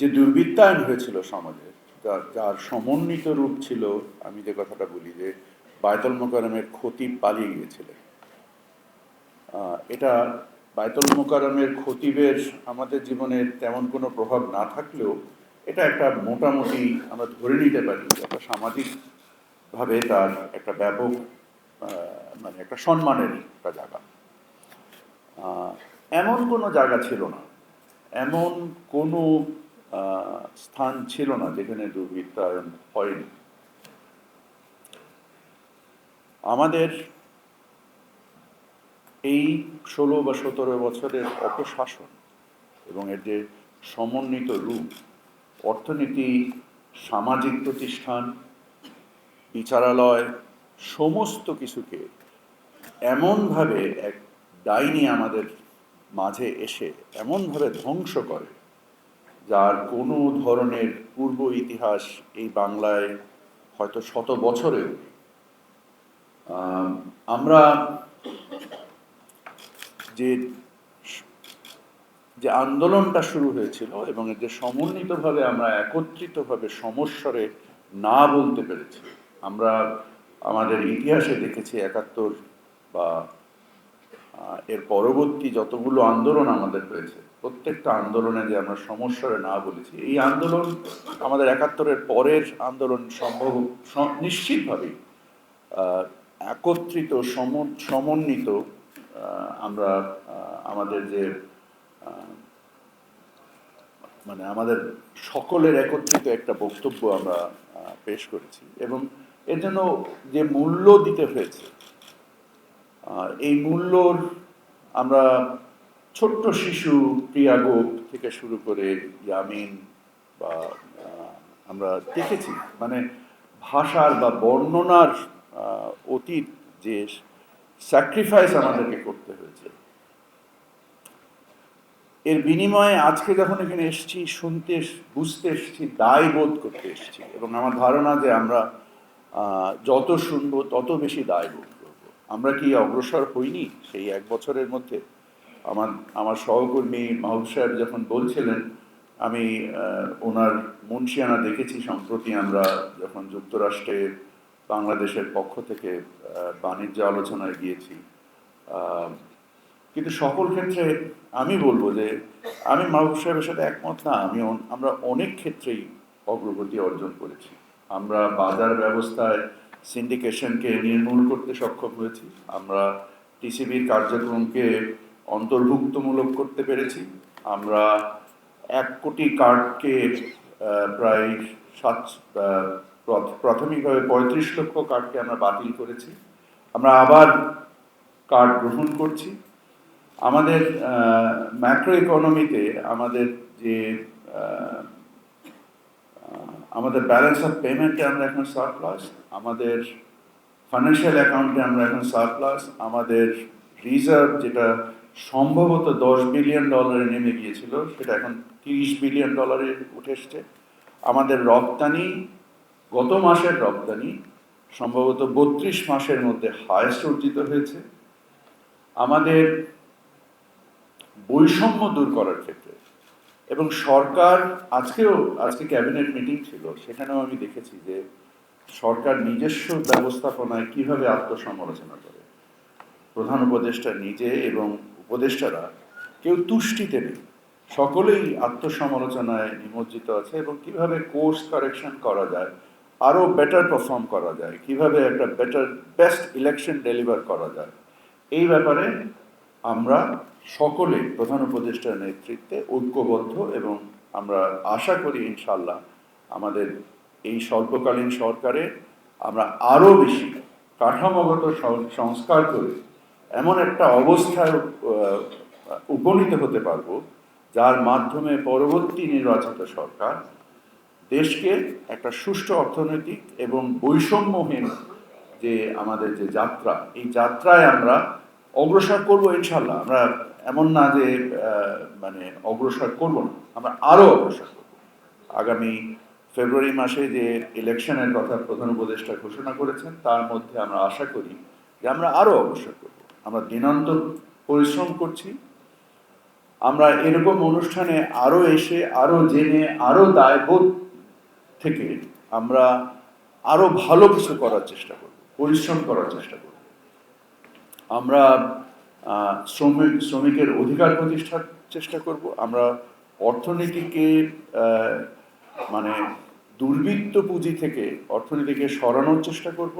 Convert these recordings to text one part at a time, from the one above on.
যে দুর্বৃত্তায়ন হয়েছিল সমাজে যার যার সমন্বিত রূপ ছিল, আমি যে কথাটা বলি যে বায়তল মোকারমের ক্ষতি পালিয়ে গিয়েছিলেন। এটা বায়তুল মোকারমের খতিবের আমাদের জীবনে তেমন কোনো প্রভাব না থাকলেও এটা একটা মোটামুটি আমরা ধরে নিতে পারি একটা সামাজিকভাবে তার একটা ব্যাপক মানে একটা সম্মানের একটা জায়গা। এমন কোনো জায়গা ছিল না। এমন কোনো স্থান ছিল না যেখানে দুর্বৃত্তায়ন হয়নি। আমাদের এই ষোলো বা সতেরো বছরের অপশাসন এবং এর যে সমন্বিত রূপ, অর্থনীতি, সামাজিক প্রতিষ্ঠান, বিচারালয়, সমস্ত কিছুকে এমনভাবে এক ডাইনি আমাদের মাঝে এসে এমনভাবে ধ্বংস করে যার কোনো ধরনের পূর্ব ইতিহাস এই বাংলায় হয়তো শত বছরেও আমরা যে যে আন্দোলনটা শুরু হয়েছিল এবং যে সমন্বিতভাবে আমরা একত্রিতভাবে সমস্বরে না বলতে পেরেছি, আমরা আমাদের ইতিহাসে দেখেছি একাত্তর বা এর পরবর্তী যতগুলো আন্দোলন আমাদের হয়েছে, প্রত্যেকটা আন্দোলনে যে আমরা সমস্যারে না বলেছি, এই আন্দোলন আমাদের একাত্তরের পরের আন্দোলন সম্ভব নিশ্চিতভাবেই একত্রিত, সম- সমন্বিত আমরা আমাদের যে মানে আমাদের সকলের একত্রিত একটা বক্তব্য আমরা পেশ করেছি এবং এর জন্য যে মূল্য দিতে হয়েছে আর এই মূল্যর আমরা ছোট্ট শিশু প্রিয়া গোপ থেকে শুরু করে ইয়ামিন বা আমরা দেখেছি মানে ভাষার বা বর্ণনার অতীত যে স্যাক্রিফাইস আমাদেরকে করতে হয়েছে। এর বিনিময়ে আজকে যখন এখানে এসেছি, শুনতে, বুঝতে এসেছি, দায় বোধ করতে এসেছি এবং আমার ধারণা যে আমরা যত শুনব তত বেশি দায় বোধ আমরা কি অগ্রসর হইনি? সেই এক বছরের মধ্যে। আমার আমার সহকর্মী মাহবুব সাহেব যখন বলছিলেন, আমি ওনার মুন্সিয়ানা দেখেছি, সম্প্রতি আমরা যখন যুক্তরাষ্ট্রে বাংলাদেশের পক্ষ থেকে বাণিজ্য আলোচনায় গিয়েছি। কিন্তু সকল ক্ষেত্রে আমি বলব যে, আমি মাহবুব সাহেবের সাথে একমত না, আমি আমরা অনেক ক্ষেত্রেই অগ্রগতি অর্জন করেছি। আমরা বাজার ব্যবস্থায় সিন্ডিকেশনকে নির্মূল করতে সক্ষম হয়েছি। আমরা টিসিবির কার্যক্রমকে অন্তর্ভুক্তমূলক করতে পেরেছি। আমরা এক কোটি কার্ডকে প্রায় সাত প্রাথমিকভাবে পঁয়ত্রিশ লক্ষ কার্ডকে আমরা বাতিল করেছি। আমরা আবার কার্ড গ্রহণ করছি। আমাদের ম্যাক্রো ইকোনমিতে আমাদের যে আমাদের ব্যালেন্স অফ পেমেন্টে আমরা এখন সারপ্লাস আমাদের ফাইন্যান্সিয়াল অ্যাকাউন্টে আমরা এখন সারপ্লাস আমাদের রিজার্ভ যেটা সম্ভবত দশ বিলিয়ন ডলারে নেমে গিয়েছিল, সেটা এখন তিরিশ বিলিয়ন ডলারে উঠে এসছে। আমাদের রপ্তানি, গত মাসের রপ্তানি সম্ভবত বত্রিশ মাসের মধ্যে হায়েস্ট অর্জিত হয়েছে। আমাদের বৈষম্য দূর করার ক্ষেত্রে এবং সরকার, আজকেও, আজকে ক্যাবিনেট মিটিং ছিল, সেখানেও আমি দেখেছি যে সরকার নিজস্ব ব্যবস্থাপনায় কীভাবে আত্মসমালোচনা করে। প্রধান উপদেষ্টা নিজে এবং উপদেষ্টারা কেউ তুষ্টিতে নেই। সকলেই আত্মসমালোচনায় নিমজ্জিত আছে এবং কীভাবে কোর্স কারেকশন করা যায়, আরও বেটার পারফর্ম করা যায়, কীভাবে একটা বেটার, বেস্ট ইলেকশন ডেলিভার করা যায়, এই ব্যাপারে আমরা সকলে প্রধান উপদেষ্টার নেতৃত্বে ঐক্যবদ্ধ এবং আমরা আশা করি ইনশাল্লাহ আমাদের এই স্বল্পকালীন সরকারে আমরা আরও বেশি কাঠামোগত সংস্কার করে এমন একটা অবস্থায় উপনীত হতে পারব যার মাধ্যমে পরবর্তী নির্বাচিত সরকার দেশকে একটা সুষ্ঠু অর্থনৈতিক এবং বৈষম্যহীন যে আমাদের যে যাত্রা, এই যাত্রায় আমরা অগ্রসর করব ইনশাল্লাহ আমরা এমন না যে মানে অগ্রসর করব না, আমরা আরও অগ্রসর করব। আগামী ফেব্রুয়ারি মাসে যে ইলেকশনের কথা প্রধান উপদেষ্টা ঘোষণা করেছেন, তার মধ্যে আমরা আশা করি যে আমরা আরও অগ্রসর করব। আমরা দিনান্তর পরিশ্রম করছি। আমরা এরকম অনুষ্ঠানে আরও এসে আরও জেনে আরও দায়বোধ থেকে আমরা আরও ভালো কিছু করার চেষ্টা করব, পরিশ্রম করার চেষ্টা করব। আমরা শ্রমিক, শ্রমিকের অধিকার প্রতিষ্ঠার চেষ্টা করব। আমরা অর্থনীতিকে মানে দুর্বৃত্ত পুঁজি থেকে অর্থনীতিকে সরানোর চেষ্টা করব।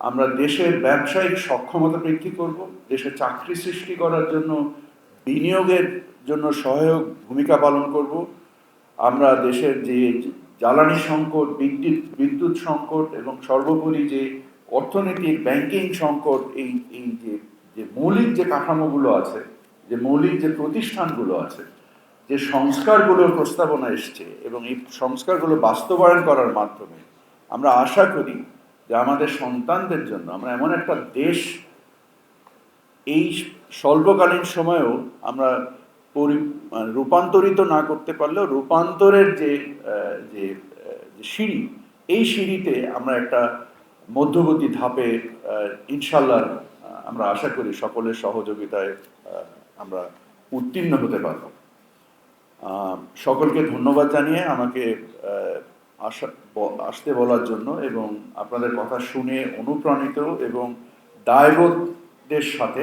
আমরা দেশের ব্যবসায়িক সক্ষমতা বৃদ্ধি করব। দেশে চাকরি সৃষ্টি করার জন্য, বিনিয়োগের জন্য সহায়ক ভূমিকা পালন করব। আমরা দেশের যে জ্বালানি সংকট, বিদ্যুৎ বিদ্যুৎ সংকট এবং সর্বোপরি যে অর্থনীতির ব্যাংকিং সংকট, এই এই যে মৌলিক যে কাঠামোগুলো আছে, যে মৌলিক যে প্রতিষ্ঠানগুলো আছে, যে সংস্কারগুলোর প্রস্তাবনা এসছে এবং এই সংস্কারগুলো বাস্তবায়ন করার মাধ্যমে আমরা আশা করি যে আমাদের সন্তানদের জন্য, আমরা এমন একটা দেশ এই স্বল্পকালীন সময়েও আমরা পরি মানে রূপান্তরিত না করতে পারলেও রূপান্তরের যে যে সিঁড়ি, এই সিঁড়িতে আমরা একটা মধ্যবর্তী ধাপে ইনশাল্লাহ আমরা আশা করি সকলের সহযোগিতায় আমরা উত্তীর্ণ হতে পারব। সকলকে ধন্যবাদ জানিয়ে আমাকে আসা আসতে বলার জন্য এবং আপনাদের কথা শুনে অনুপ্রাণিত এবং দায়বোধের সাথে